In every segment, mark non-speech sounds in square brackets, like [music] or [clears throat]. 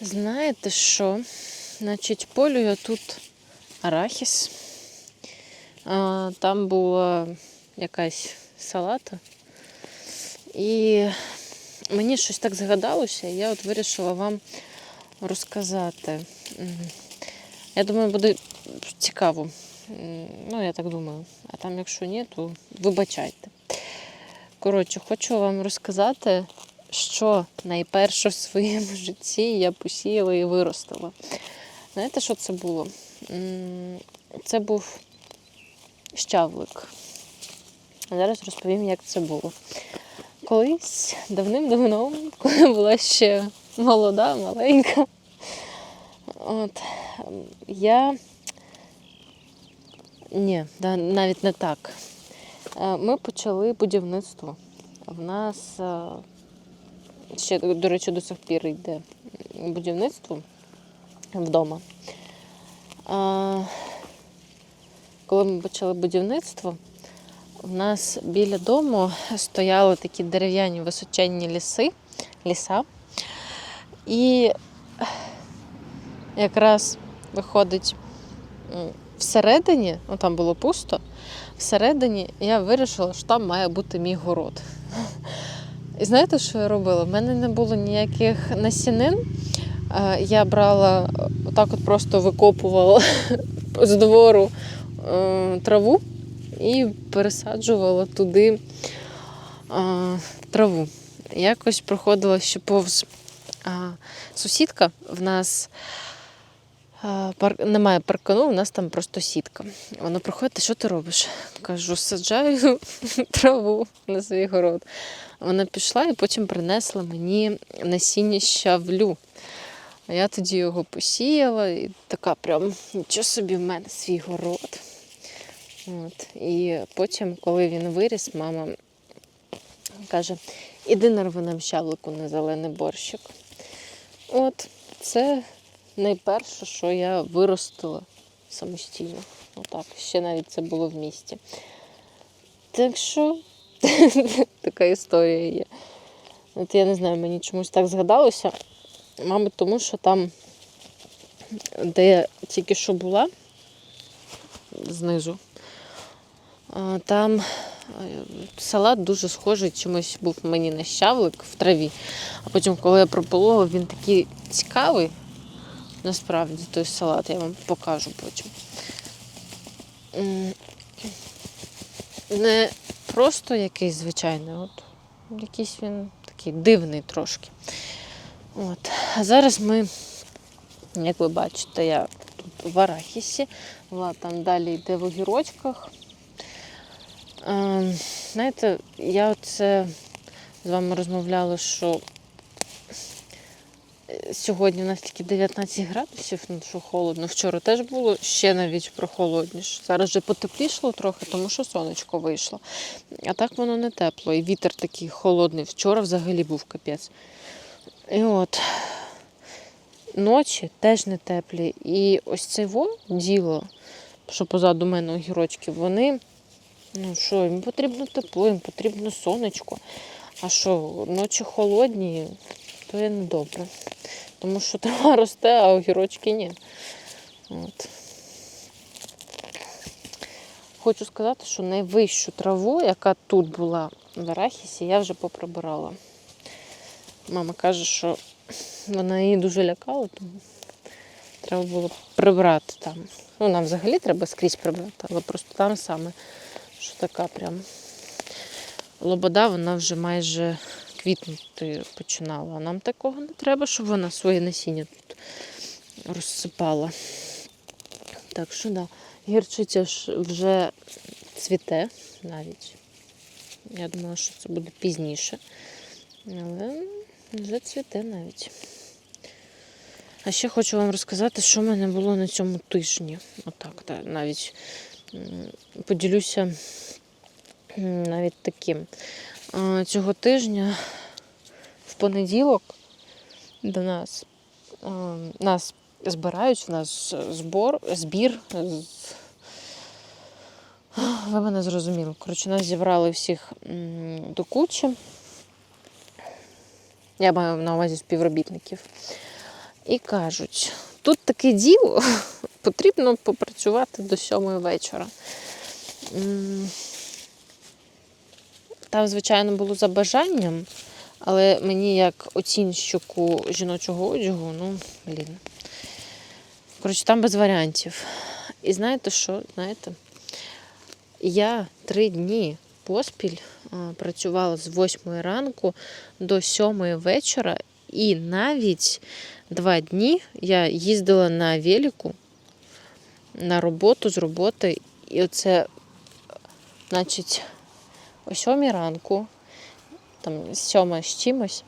Знаєте що? Значить, полю тут арахіс. А, там була якась салата. І мені щось так згадалося, і я от вирішила вам розказати. Я думаю, буде цікаво. Ну, я так думаю. А там, якщо ні, то вибачайте. Коротше, хочу вам розказати, що найперше в своєму [laughs] житті я посіяла і виростила. Знаєте, що це було? Це був щавлик. Зараз розповім, як це було. Колись давним-давно, коли була ще молода, маленька, от, я. Ні, навіть не так. Е, Ми почали будівництво. В нас е, ще, до речі, до сих пір йде будівництво вдома. А, Коли ми почали будівництво, у нас біля дому стояли такі дерев'яні височенні ліси, ліса. І якраз виходить всередині, ну там було пусто, всередині я вирішила, що там має бути мій город. І знаєте, що я робила? У мене не було ніяких насінин. Е, Я брала, отак от просто викопувала з двору е, траву і пересаджувала туди е, траву. Якось проходила ще повз сусідка. В нас а, пар... немає паркану, у нас там просто сітка. Вона проходить, що ти робиш? Кажу, саджаю [laughs] траву на свій город. Вона пішла і потім принесла мені насіння щавлю. А я тоді його посіяла і така прям нічого собі в мене свій город. От. І потім, коли він виріс, мама каже: іди нарви нам щавлику на зелений борщик. От це найперше, що я виростила самостійно. Отак, ще навіть це було в місті. Так що [laughs] така історія є. От я не знаю, мені чомусь так згадалося. Мабуть, тому що там, де я тільки що була, знизу, там е, салат дуже схожий чимось був мені на щавлик в траві. А потім, коли я прополола, він такий цікавий. Насправді той салат я вам покажу потім. Не просто якийсь звичайний, от якийсь він такий дивний трошки. От. А зараз ми, як ви бачите, я тут в арахісі, Влад там далі йде в огірочках. Ем, знаєте, я оце з вами розмовляла, що сьогодні у нас тільки 19 градусів, ну що холодно. Вчора теж було ще навіть прохолодніше. Зараз вже потеплішало трохи, тому що сонечко вийшло. А так воно не тепло. І вітер такий холодний. Вчора взагалі був капець. І от ночі теж не теплі. І ось це во діло, що позаду мене огірочки, вони, ну що, їм потрібно тепло, їм потрібно сонечко. А що, ночі холодні, то є недобре. Тому що трава росте, а огірочки ні. От. Хочу сказати, що найвищу траву, яка тут була в Арахісі, я вже поприбирала. Мама каже, що вона її дуже лякала, тому треба було прибрати там. Ну, нам взагалі треба скрізь прибрати, але просто там саме, що така прям лобода, вона вже майже квітнути починала. А нам такого не треба, щоб вона своє насіння тут розсипала. Так що да, гірчиця ж вже цвіте навіть. Я думала, що це буде пізніше. Але вже цвіте навіть. А ще хочу вам розказати, що в мене було на цьому тижні. Отак, так, навіть поділюся навіть таким. Цього тижня в понеділок до нас нас збирають, у нас збор, збір. Ви мене зрозуміли. Коротше, нас зібрали всіх до кучі. Я маю на увазі співробітників. і кажуть: тут таке діло, [laughs] потрібно попрацювати до сьомої вечора. Там, звичайно, було за бажанням, але мені як оцінщику жіночого одягу, ну, блін. Коротше, там без варіантів. І знаєте що? Знаєте? Я три дні поспіль працювала з 8 ранку до 7 вечора, і навіть два дні я їздила на велику на роботу з роботи. І оце, значить, о 7 ранку, там 7 з чимось,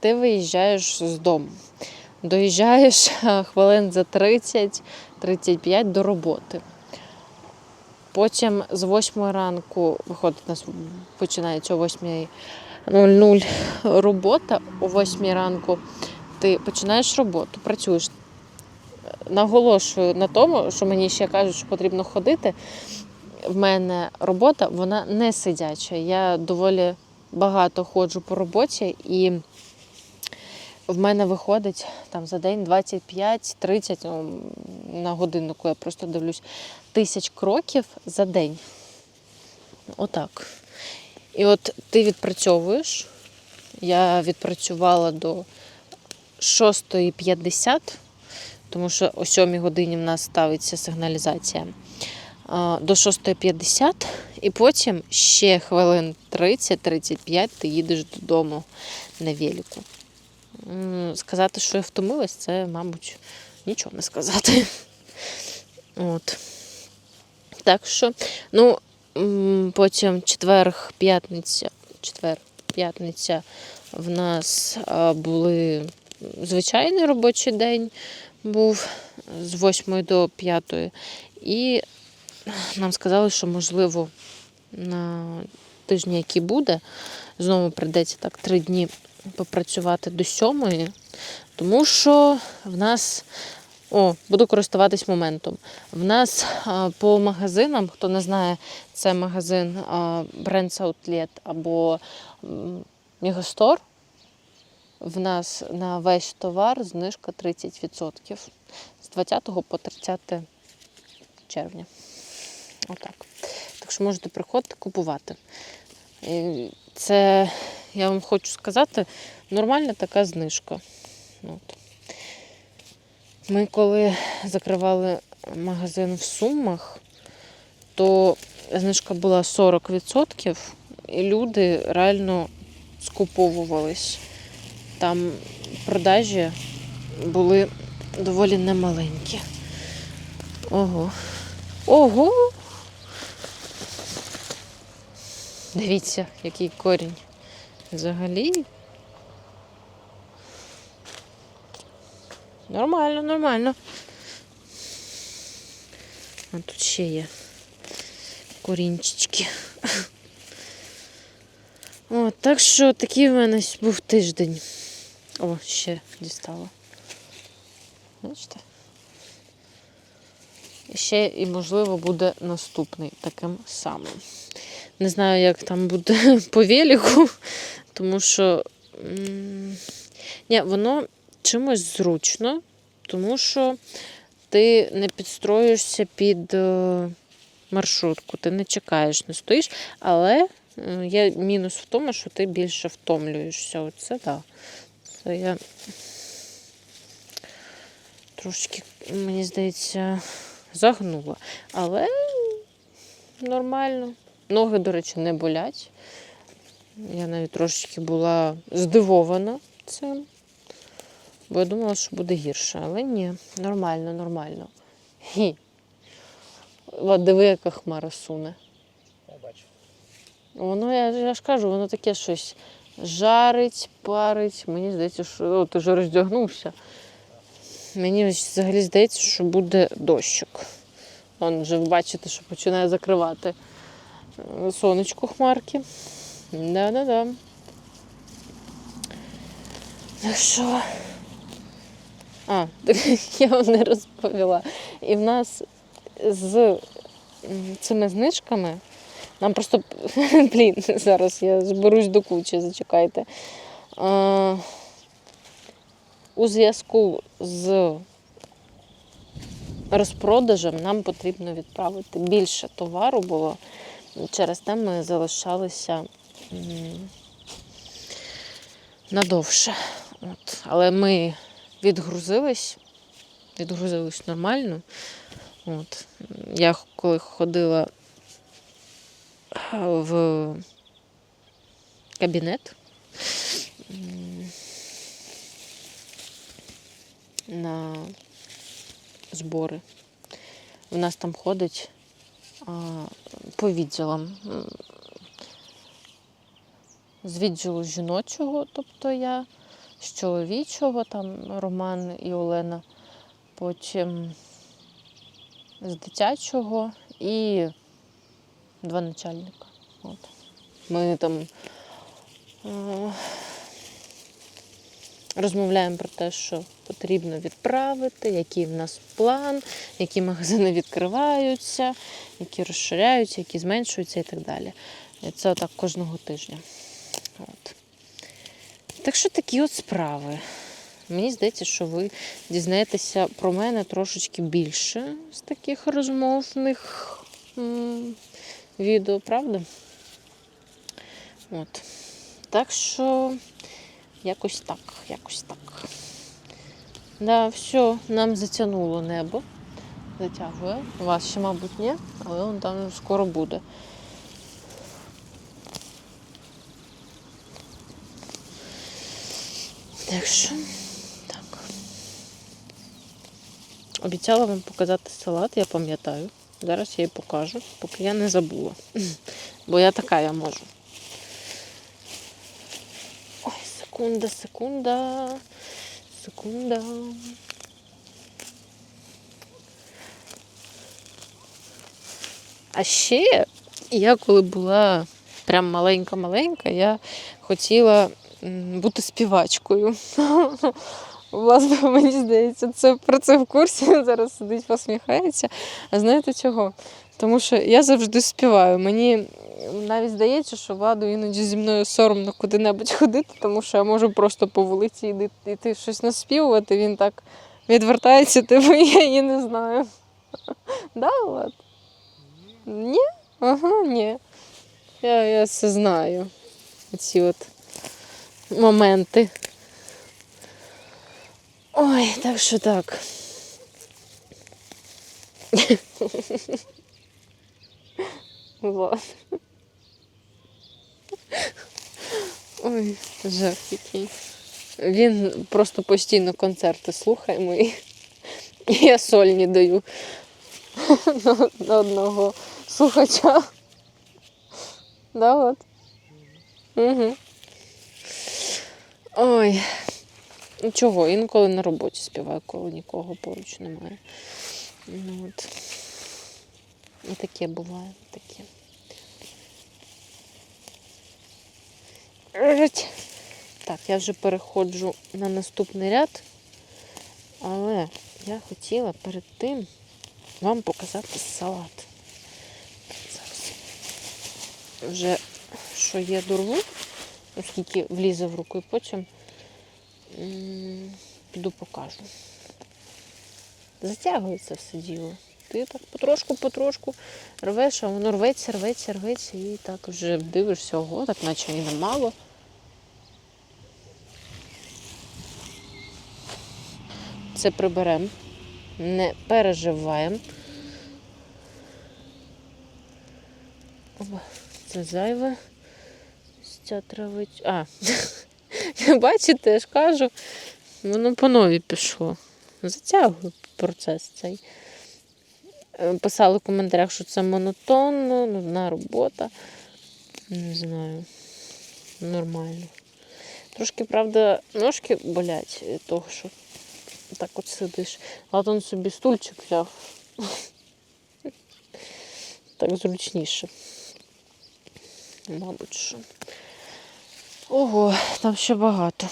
ти виїжджаєш з дому. Доїжджаєш [laughs] хвилин за 30-35 до роботи. Потім з 8 ранку виходить, у нас починається о 8.00 робота. О 8 ранку ти починаєш роботу, працюєш. Наголошую на тому, що мені ще кажуть, що потрібно ходити. В мене робота, вона не сидяча. Я доволі багато ходжу по роботі і в мене виходить там за день 25-30 ну, на годиннику, я просто дивлюсь, тисяч кроків за день. Отак. І от ти відпрацьовуєш. Я відпрацювала до 6.50, тому що о 7 годині в нас ставиться сигналізація. До 6.50, і потім ще хвилин 30-35 ти їдеш додому на велику. Сказати, що я втомилась, це, мабуть, нічого не сказати. [laughs] От. Так що, ну, потім четверг, п'ятниця, четвер, п'ятниця в нас були звичайний робочий день був з 8 до 5. І нам сказали, що можливо на тижні, який буде, знову прийдеться так три дні попрацювати до сьомої, тому що в нас. О, буду користуватись моментом. В нас а, по магазинам, хто не знає, це магазин а, Brands Outlet або м, Мегастор. В нас на весь товар знижка 30% з 20 по 30 червня. Отак. Так що можете приходити купувати. Це, я вам хочу сказати, нормальна така знижка. От. Ми коли закривали магазин в Сумах, то знижка була 40%, і люди реально скуповувались. Там продажі були доволі немаленькі. Ого. Ого! Дивіться, який корінь. Взагалі. Нормально, нормально. А тут ще є корінчички. От, так що такий в мене був тиждень. О, ще дістала. Бачите? Ще і, можливо, буде наступний таким самим. Не знаю, як там буде [laughs] по велику, тому що ні, воно чимось зручно, тому що ти не підстроюєшся під е, маршрутку, ти не чекаєш, не стоїш, але е, є мінус в тому, що ти більше втомлюєшся. Оце так. Да. Це я трошки, мені здається, загнула. Але нормально. Ноги, до речі, не болять. Я навіть трошечки була здивована цим. Бо я думала, що буде гірше, але ні, нормально, нормально. Хі. Диви, яка хмара суне. Я бачу. Воно, я, я ж кажу, воно таке щось жарить, парить. Мені здається, що О, ти вже роздягнувся. Мені взагалі здається, що буде дощик. Вон вже бачите, що починає закривати сонечко хмарки. Да-да-да. Так що. А, так [laughs] я вам не розповіла. І в нас з цими знижками нам просто, [laughs] блін, зараз я зберусь до кучі, зачекайте. А, у зв'язку з розпродажем нам потрібно відправити більше товару було. Через те ми залишалися надовше. От. Але ми відгрузились, відгрузились нормально. От. Я коли ходила в кабінет на збори. У нас там ходить по відділам. З відділу жіночого, тобто я, з чоловічого, там Роман і Олена, потім з дитячого і два начальника. От. Ми там е, розмовляємо про те, що потрібно відправити, який в нас план, які магазини відкриваються, які розширяються, які зменшуються і так далі. І це так кожного тижня. От. Так що такі от справи. Мені здається, що ви дізнаєтеся про мене трошечки більше з таких розмовних відео, правда? От. Так що якось так, якось так. Да, все, нам затягнуло небо. Затягує. У вас ще, мабуть, ні, але он там скоро буде. Так що, так. Обіцяла вам показати салат, я пам'ятаю. Зараз я її покажу, поки я не забула. Бо я така я можу. Ой, секунда, секунда. Секунда. А ще я коли була прям маленька-маленька, я хотіла бути співачкою. [laughs] Власне, мені здається, це про це в курсі зараз сидить, посміхається. А знаєте чого? Тому що я завжди співаю. Мені навіть здається, що владу іноді зі мною соромно куди-небудь ходити, тому що я можу просто по вулиці йти, йти щось наспівувати, він так відвертається, типу, [laughs] я її не знаю. Да, Влад? Ні? Ага, ні. Я, я це знаю. Ці от моменти. Ой, так що так. [laughs] Влад. Ой, жах який. Він просто постійно концерти слухає мої. І я сольні даю на одного слухача. Да, от. Угу. Ой. Чого, інколи на роботі співаю, коли нікого поруч немає. Ну, от. І таке буває, таке. Так, я вже переходжу на наступний ряд, але я хотіла перед тим вам показати салат. Зараз. Вже що є дорву, оскільки влізе в руку, і потім піду покажу. Затягується все діло. Ти так потрошку-потрошку рвеш, а воно рветься, рветься, рветься, і так вже дивишся, ого, так наче і немало. Це приберемо, не переживаємо. Опа, Це зайве. Ця травичка. А, [laughs] бачите, я ж кажу, воно по новій пішло. Затягує процес цей. Е, Писали в коментарях, що це монотонно, нудна робота. Не знаю. Нормально. Трошки, правда, ножки болять того, що так от сидиш. Ладон собі стульчик взяв. Так зручніше. Мабуть, що. Ого, там ще багато.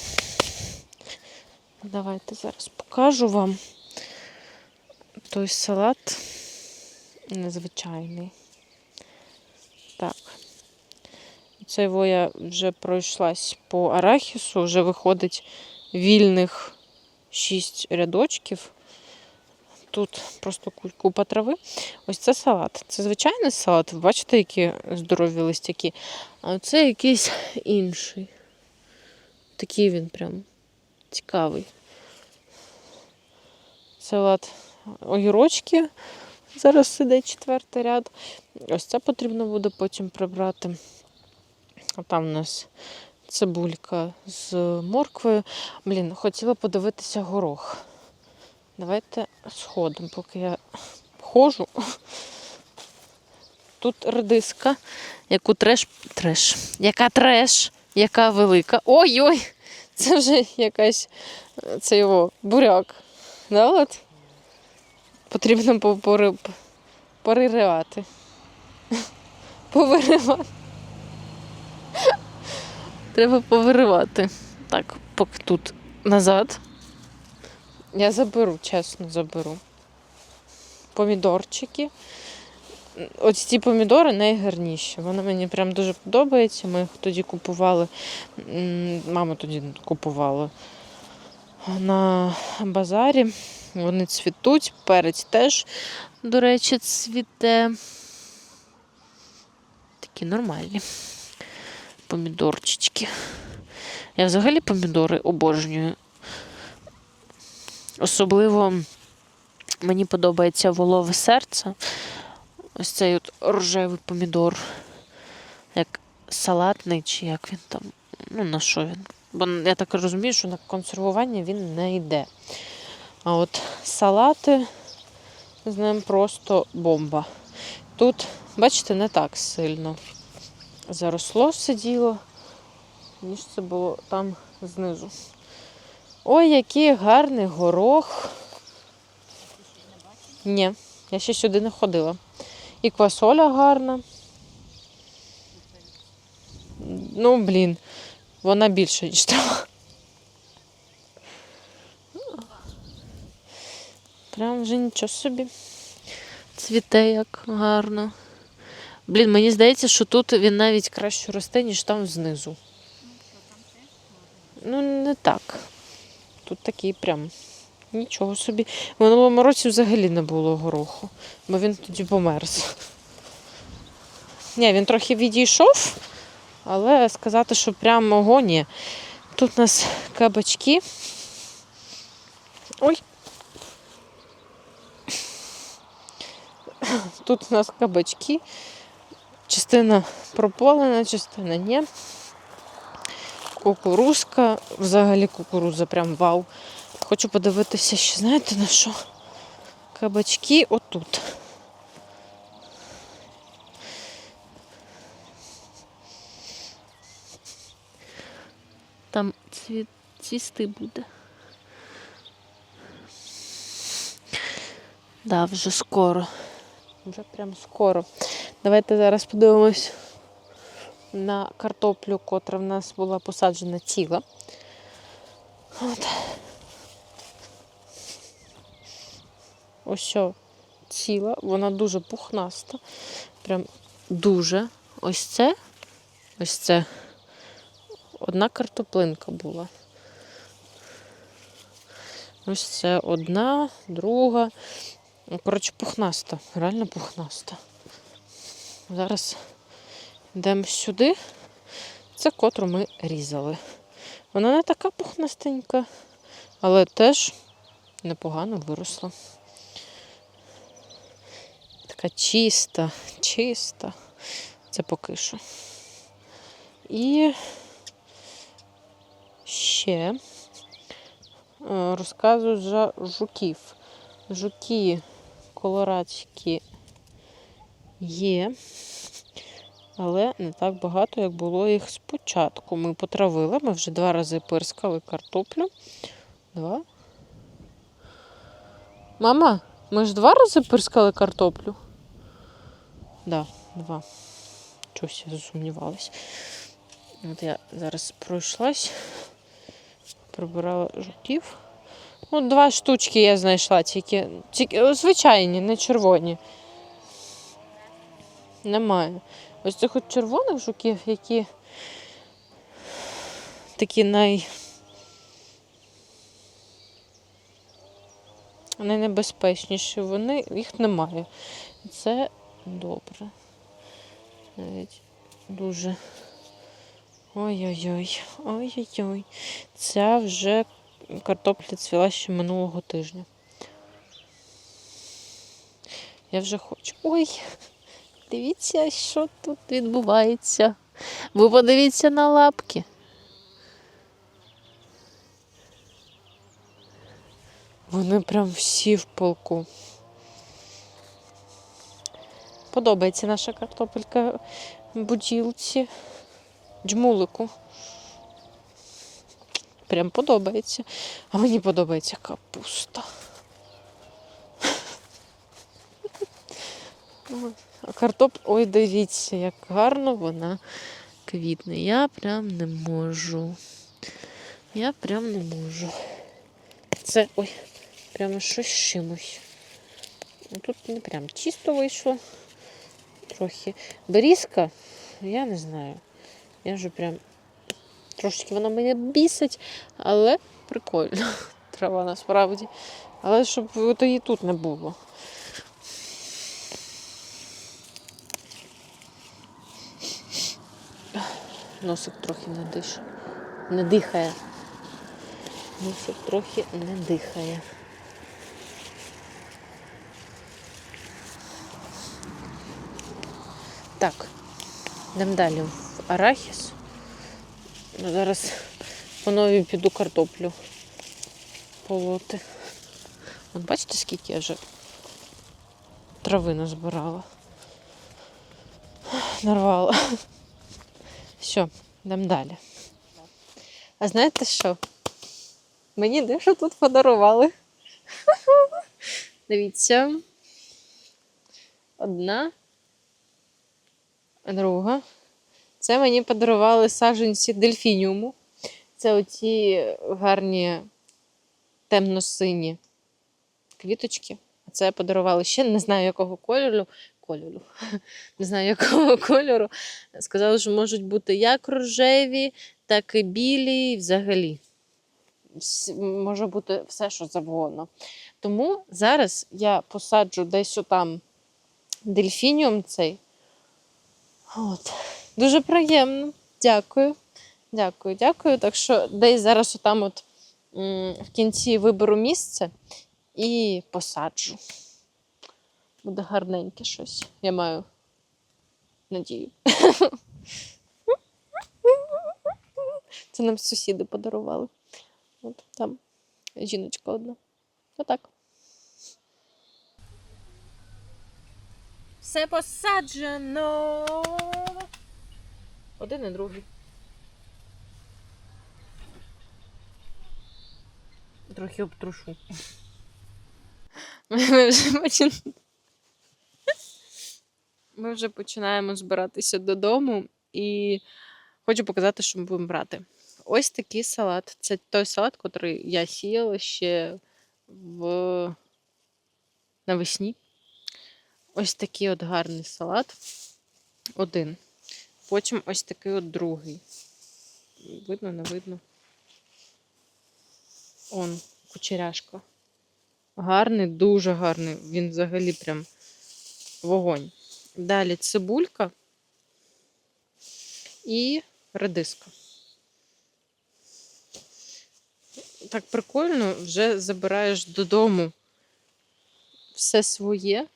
Давайте зараз покажу вам той салат незвичайний. Так. Це його я вже пройшлась по арахісу, вже виходить вільних шість рядочків. Тут просто купа трави. Ось це салат. Це звичайний салат. Ви бачите, які здорові листяки. А це якийсь інший. Такий він прям цікавий. Салат огірочки. Зараз сидить четвертий ряд. Ось це потрібно буде потім прибрати. А там у нас цибулька з морквою. Блін, хотіла подивитися горох. Давайте сходимо, поки я ходжу. Тут редиска, яку треш. Треш. Яка треш, яка велика. Ой-ой! Це вже якась це його буряк. Да, от? Потрібно по- пори- [laughs] Повиривати. Треба повиривати. Так, поки тут назад. Я заберу, чесно заберу. Помідорчики. Ось ці помідори найгарніші. Вони мені прям дуже подобаються. Ми їх тоді купували. Мама тоді купувала на базарі. Вони цвітуть, перець теж, до речі, цвіте. Такі нормальні помідорчички. Я взагалі помідори обожнюю. Особливо мені подобається волове серце. Ось цей от рожевий помідор. Як салатний, чи як він там. Ну, на що він? Бо я так розумію, що на консервування він не йде. А от салати з ним просто бомба. Тут, бачите, не так сильно заросло сиділо, ніж це було там знизу. Ой, який гарний горох. Ні, я ще сюди не ходила. І квасоля гарна. Ну, блін, вона більша, ніж [laughs] трава. Прям вже нічого собі. Цвіте як гарно. Блін, мені здається, що тут він навіть краще росте, ніж там знизу. Ну, не так. Тут такий прям нічого собі. В минулому році взагалі не було гороху, бо він тоді померз. Ні, він трохи відійшов, але сказати, що прям огоні. Тут у нас кабачки. Ой. Тут у нас кабачки. Частина прополена, частина ні. Кукурузка, взагалі кукуруза прям вау. Хочу подивитися, ще знаєте на що? Кабачки отут. Там цвіт цвісти буде. Да, вже скоро. Вже прям скоро. Давайте зараз подивимось на картоплю, котра в нас була посаджена ціла. От. Ось що ціла, вона дуже пухнаста. Прям дуже. Ось це, ось це. Одна картоплинка була. Ось це одна, друга. Ну, Коротше, пухнаста, реально пухнаста. Зараз йдемо сюди. Це котру ми різали. Вона не така пухнастенька, але теж непогано виросла. Така чиста, чиста. Це поки що. І ще е, розказую за жуків. Жуки колорадські є, але не так багато, як було їх спочатку. Ми потравили, ми вже два рази пирскали картоплю. Два. Мама, ми ж два рази пирскали картоплю? Да, два. Чогось я засумнівалась. От я зараз пройшлась, прибирала жуків. Ну, два штучки я знайшла, тільки, тільки звичайні, не червоні. Немає. Ось цих от червоних жуків, які такі най. найнебезпечніші. Вони, їх немає. Це добре. Навіть дуже. Ой-ой-ой, ой-ой-ой. Ця вже картопля цвіла ще минулого тижня. Я вже хочу. Ой, дивіться, що тут відбувається. Ви подивіться на лапки. Вони прям всі в полку. Подобається наша картопелька буділці, джмулику. Прям подобається. А мені подобається капуста. А картоп, ой, дивіться, як гарно вона квітне. Я прям не можу. Я прям не можу. Це ой, прямо щось чимось. Тут не прям чисто вийшло. Трохи. Берізка, я не знаю. Я вже прям трошечки вона мене бісить, але прикольно. [laughs] Трава насправді. Але щоб от її тут не було. Носик трохи не дише. Не дихає. Носик трохи не дихає. Так, йдемо далі в арахіс. Зараз по новій піду картоплю полоти. От бачите, скільки я вже трави назбирала. Нарвала. Все, йдемо далі. А знаєте що? Мені дещо тут подарували. Дивіться. Одна. Друга. Це мені подарували саджанці дельфініуму. Це оці гарні темно-сині квіточки. А Це подарували ще не знаю якого кольору. Кольору. [laughs] Не знаю якого кольору. Сказали, що можуть бути як рожеві, так і білі, і взагалі. Може бути все, що завгодно. Тому зараз я посаджу десь отам дельфініум цей. От. Дуже приємно. Дякую. Дякую, дякую. Так що десь зараз отам от в кінці виберу місце і посаджу. Буде гарненьке щось. Я маю надію. Це нам сусіди подарували. От там жіночка одна. Отак. Все посаджено. Один і другий. Трохи обтрушу. Ми вже, почин... Ми вже починаємо збиратися додому і хочу показати, що ми будемо брати. Ось такий салат. Це той салат, який я сіяла ще в... навесні. Ось такий от гарний салат. Один. Потім ось такий от другий. Видно, не видно. Он, кучеряшка. Гарний, дуже гарний. Він взагалі прям вогонь. Далі цибулька і редиска. Так прикольно, вже забираєш додому все своє.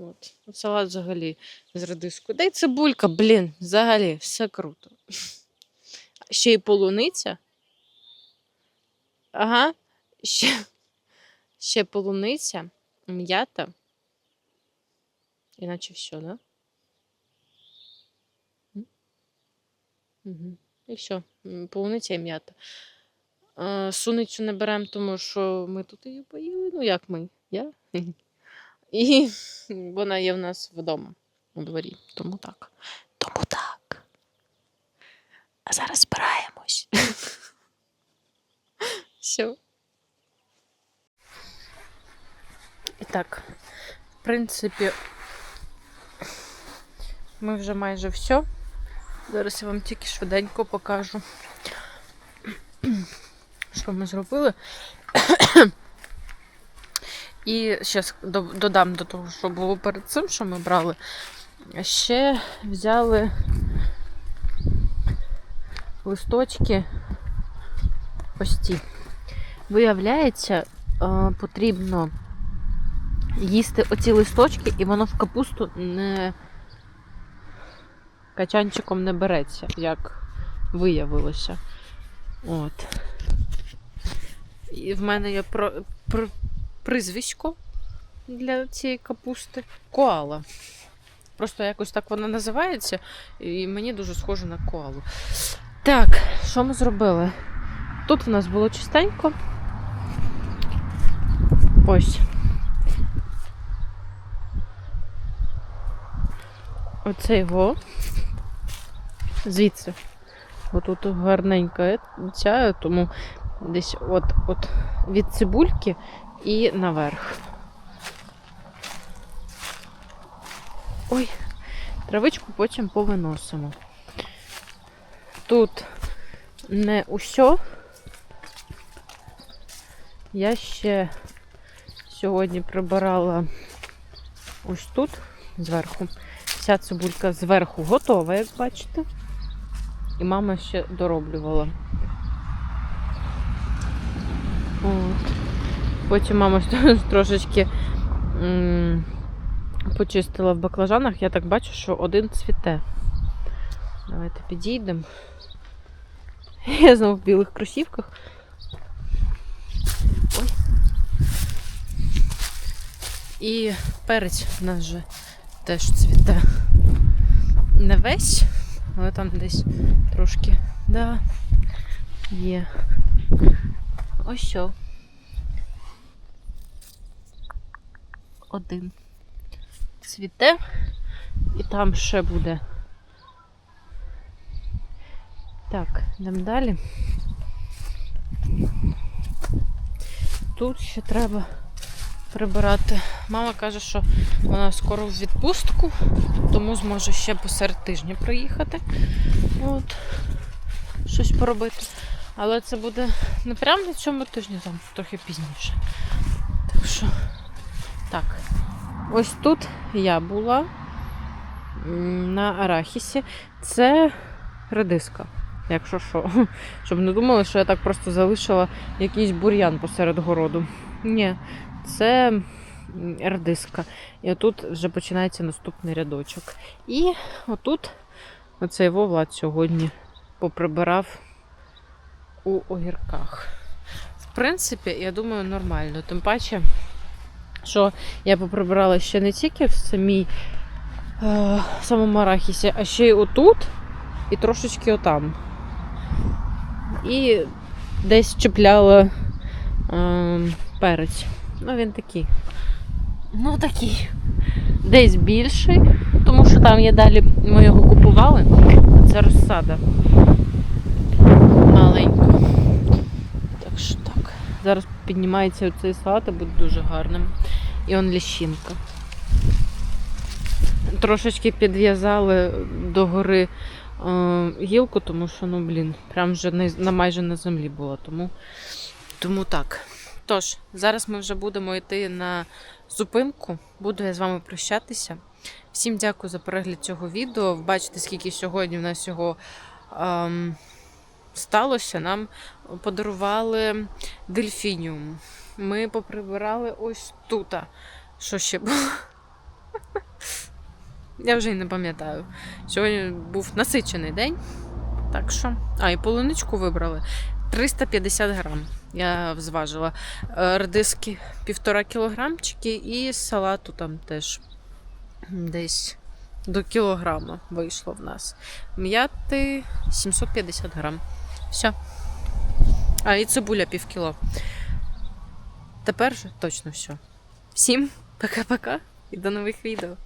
От. Ну, Салат взагалі з редискою. Дай цибулька, блін, взагалі, все круто. [laughs] Ще й полуниця. Ага, ще, ще полуниця, м'ята. Іначе все, да? Угу. І все. Полуниця і м'ята. Суницю не беремо, тому що ми тут її поїли. Ну, як ми? Я? [laughs] І [laughs] вона є в нас вдома у дворі. Тому так. Тому так. А зараз збираємось. [laughs] Все. І так, в принципі, ми вже майже все. Зараз я вам тільки швиденько покажу, [clears throat] що ми зробили. І ще додам до того, що було перед цим, що ми брали. Ще взяли листочки ось ці. Виявляється, е, потрібно їсти оці листочки, і воно в капусту не качанчиком не береться, як виявилося. От. І в мене є про, про, прізвисько для цієї капусти коала. Просто якось так вона називається, і мені дуже схоже на коалу. Так, що ми зробили? Тут в нас було чистенько. Ось. Оцей во. Звідси. Отут гарненька е- ця, тому десь от, от від цибульки і наверх. Ой, травичку потім повиносимо. Тут не усе. Я ще сьогодні прибирала ось тут зверху. Вся цибулька зверху готова, як бачите. І мама ще дороблювала. От. Потім мама [laughs] трошечки почистила в баклажанах. Я так бачу, що один цвіте. Давайте підійдемо. [laughs] Я знову в білих кросівках. Ой. І перець в нас вже теж цвіте. Не весь, але там десь трошки. Да, є. Ось що. Один. Цвіте. І там ще буде. Так, йдемо далі. Тут ще треба прибирати. Мама каже, що вона скоро в відпустку, тому зможе ще посеред тижня приїхати. От. Щось поробити. Але це буде не прямо на цьому тижні, там трохи пізніше. Так. Ось тут я була на арахісі. Це редиска, якщо що. [laughs] Щоб не думали, що я так просто залишила якийсь бур'ян посеред городу. Ні, це редиска. І отут вже починається наступний рядочок. І отут оцей Влад сьогодні поприбирав у огірках. В принципі, я думаю, нормально. Тим паче, що я поприбирала ще не тільки в самій е, самому арахісі, а ще й отут і трошечки отам. І десь чіпляла е, перець. Ну, він такий. Ну, такий. Десь більший, тому що там я далі ми його купували. Це розсада. Маленька. Зараз піднімається оцей салат і буде дуже гарним. І он ліщинка. Трошечки підв'язали до гори е, гілку, тому що, ну, блін, прям вже не, на майже на землі була. Тому, тому так. Тож, зараз ми вже будемо йти на зупинку. Буду я з вами прощатися. Всім дякую за перегляд цього відео. Бачите, скільки сьогодні в нас його ем, сталося. Нам подарували дельфініум. Ми поприбирали ось тут. Що ще було? [laughs] Я вже й не пам'ятаю. Сьогодні був насичений день. Так що. А, і полуничку вибрали. 350 грам. Я зважила. Е, Редиски півтора кілограмчики і салату там теж десь до кілограма вийшло в нас. М'яти 750 грам. Все. А, і цибуля пів кіло. Тепер же точно все. Всім пока-пока і до нових відео.